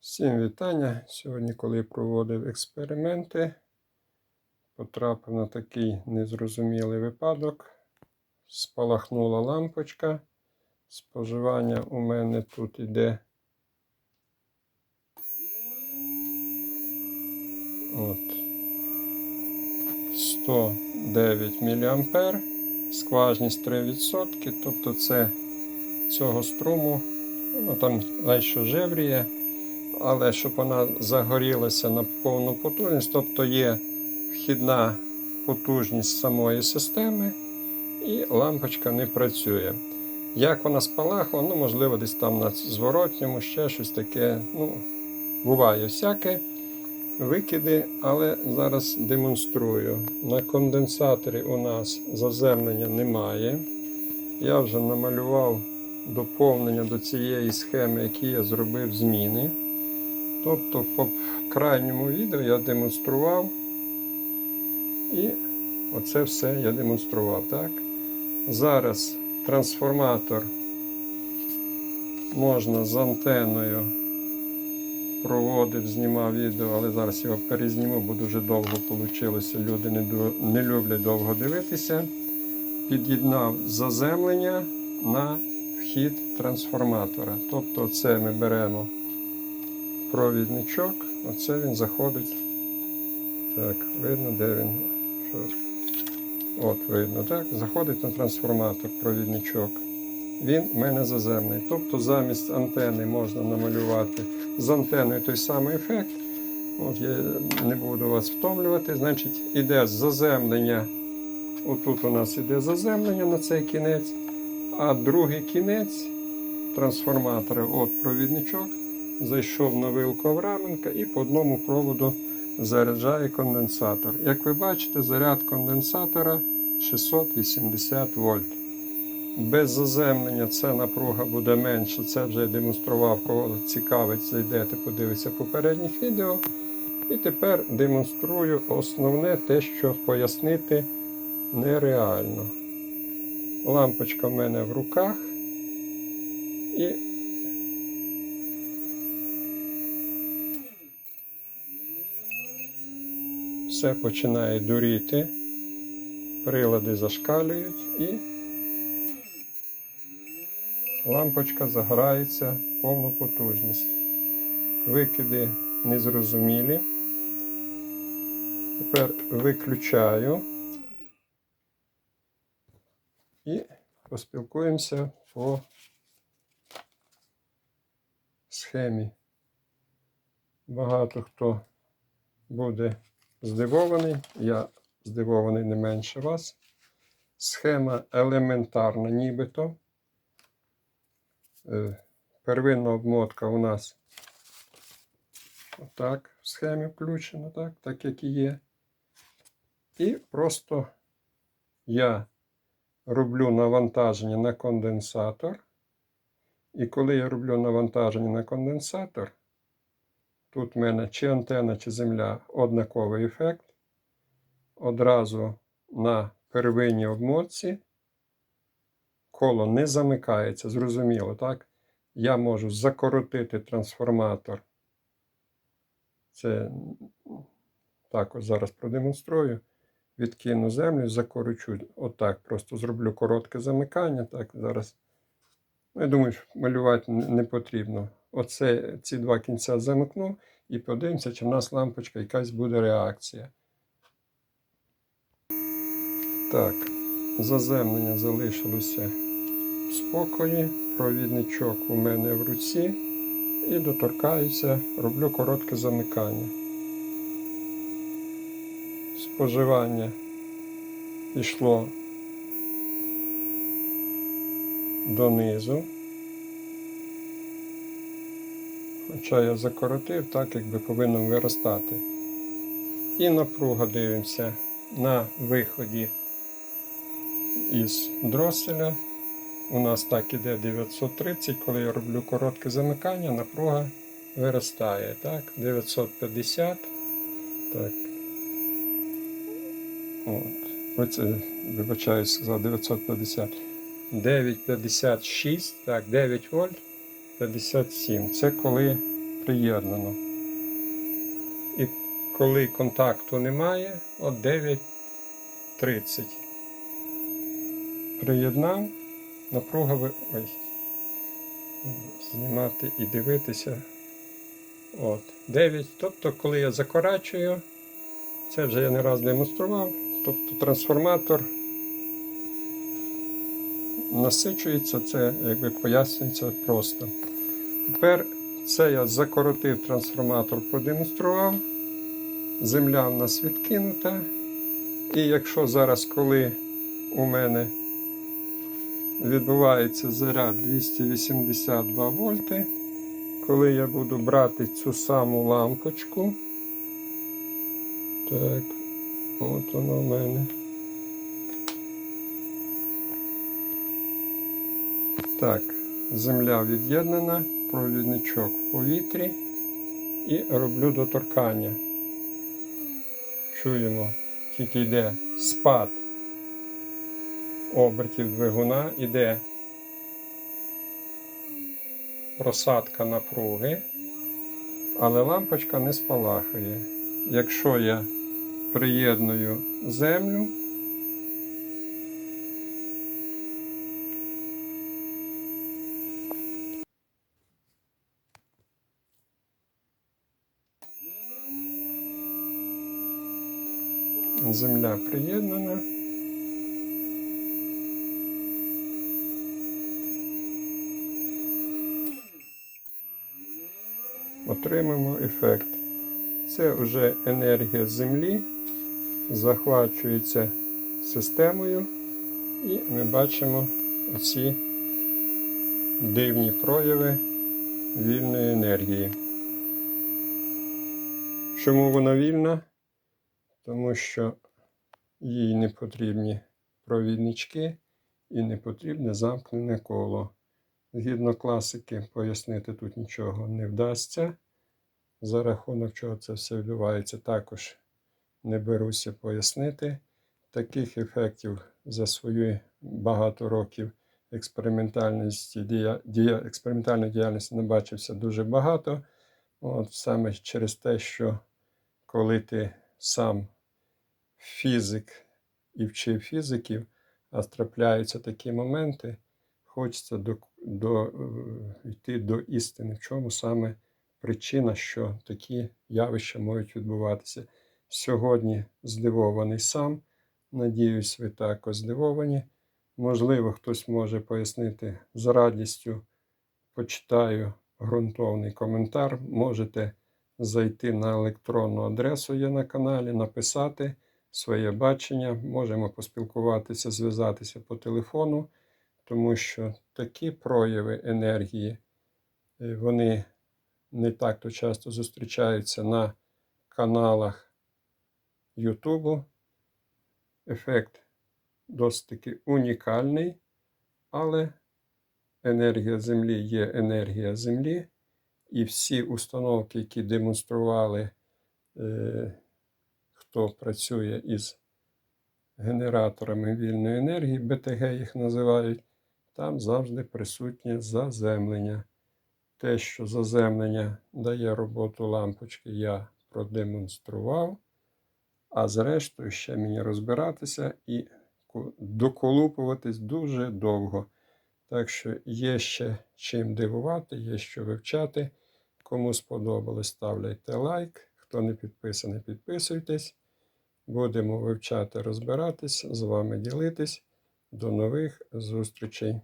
Всім вітання. Сьогодні, коли я проводив експерименти, потрапив на такий незрозумілий випадок. Спалахнула лампочка. Споживання у мене тут іде. От. 109 мА. Скважність 3%. Тобто це цього струму. Воно там дещо жевріє але щоб вона загорілася на повну потужність, тобто є вхідна потужність самої системи, і лампочка не працює. Як вона спалахла, ну, можливо, десь там на зворотньому, ще щось таке. ну, Буває всяке викиди, але зараз демонструю. На конденсаторі у нас заземлення немає. Я вже намалював доповнення до цієї схеми, які я зробив зміни. Тобто по крайньому відео я демонстрував і оце все я демонстрував. так? Зараз трансформатор можна з антеною проводив, знімав відео, але зараз його перезніму, бо дуже довго вийшло. Люди не, не люблять довго дивитися. Під'єднав заземлення на вхід трансформатора. Тобто це ми беремо провідничок, оце він заходить. Так, видно, де він. Що? От, видно, так? Заходить на трансформатор, провідничок. Він в мене заземний. Тобто замість антени можна намалювати з антеною той самий ефект. От я не буду вас втомлювати. Значить, іде заземлення. Отут у нас іде заземлення на цей кінець, а другий кінець трансформатора, от провідничок, зайшов на вилку Авраменка і по одному проводу заряджає конденсатор. Як ви бачите, заряд конденсатора 680 вольт. Без заземлення ця напруга буде менша. Це вже я демонстрував, кого цікавить, зайдете, подивитися попередніх відео. І тепер демонструю основне те, що пояснити нереально. Лампочка в мене в руках. І все починає дуріти, прилади зашкалюють і лампочка загорається в повну потужність. Викиди незрозумілі. Тепер виключаю і поспілкуємося по схемі. Багато хто буде здивований, я здивований не менше вас. Схема елементарна, нібито. Е, Первинна обмотка у нас отак в схемі включена, так, так як і є. І просто я роблю навантаження на конденсатор. І коли я роблю навантаження на конденсатор, тут в мене чи антена, чи земля однаковий ефект. Одразу на первинній обмотці коло не замикається, зрозуміло, так? Я можу закоротити трансформатор. Це також зараз продемонструю. Відкину землю, закорочу. Отак. Просто зроблю коротке замикання. Так, зараз. Ну, я думаю, що малювати не потрібно. Оце ці два кінця замикну і подивимося, чи в нас лампочка якась буде реакція. Так, заземлення залишилося в спокої. Провідничок у мене в руці. І доторкаюся, роблю коротке замикання. Споживання пішло донизу. Хоча я закоротив, так якби повинно виростати. І напруга дивимося на виході із дроселя. У нас так іде 930, коли я роблю коротке замикання, напруга виростає. Так, 950. Так. От. Оце, вибачаюсь, сказав 950. 9,56, так, 9 вольт 57. Це коли приєднано. І коли контакту немає, от 9.30. Приєднав, напруга ви... Ой. Знімати і дивитися. От, 9. Тобто, коли я закорачую, це вже я не раз демонстрував. Тобто трансформатор насичується, це якби пояснюється просто. Тепер це я закоротив трансформатор, продемонстрував. Земля в нас відкинута. І якщо зараз, коли у мене відбувається заряд 282 вольти, коли я буду брати цю саму лампочку, так, от вона в мене. Так, земля від'єднана, провідничок в повітрі і роблю доторкання. Чуємо, тільки йде спад обертів двигуна, іде просадка напруги, але лампочка не спалахує. Якщо я приєдную землю, земля приєднана. Отримаємо ефект. Це вже енергія Землі захвачується системою, і ми бачимо ці дивні прояви вільної енергії. Чому вона вільна? Тому що їй не потрібні провіднички і не потрібне замкнене коло. Згідно класики, пояснити тут нічого не вдасться. За рахунок чого це все відбувається, також не беруся пояснити. Таких ефектів за свої багато років експериментальності, дія, дія, експериментальної діяльності набачився дуже багато. От Саме через те, що коли ти сам фізик і вчив фізиків, а трапляються такі моменти, хочеться до, до, е, йти до істини, в чому саме причина, що такі явища можуть відбуватися. Сьогодні здивований сам. Надіюсь, ви також здивовані. Можливо, хтось може пояснити з радістю. Почитаю ґрунтовний коментар. Можете зайти на електронну адресу, є на каналі, написати своє бачення. Можемо поспілкуватися, зв'язатися по телефону, тому що такі прояви енергії, е, вони не так то часто зустрічаються на каналах Ютубу. Ефект досить таки унікальний, але енергія Землі є енергія Землі, і всі установки, які демонстрували, е, хто працює із генераторами вільної енергії, БТГ їх називають, там завжди присутнє заземлення. Те, що заземлення дає роботу лампочки, я продемонстрував. А зрештою, ще мені розбиратися і доколупуватись дуже довго. Так що є ще чим дивувати, є що вивчати. Кому сподобалось, ставляйте лайк. Хто не підписаний, підписуйтесь. Будемо вивчати, розбиратись, з вами ділитись. До нових зустрічей!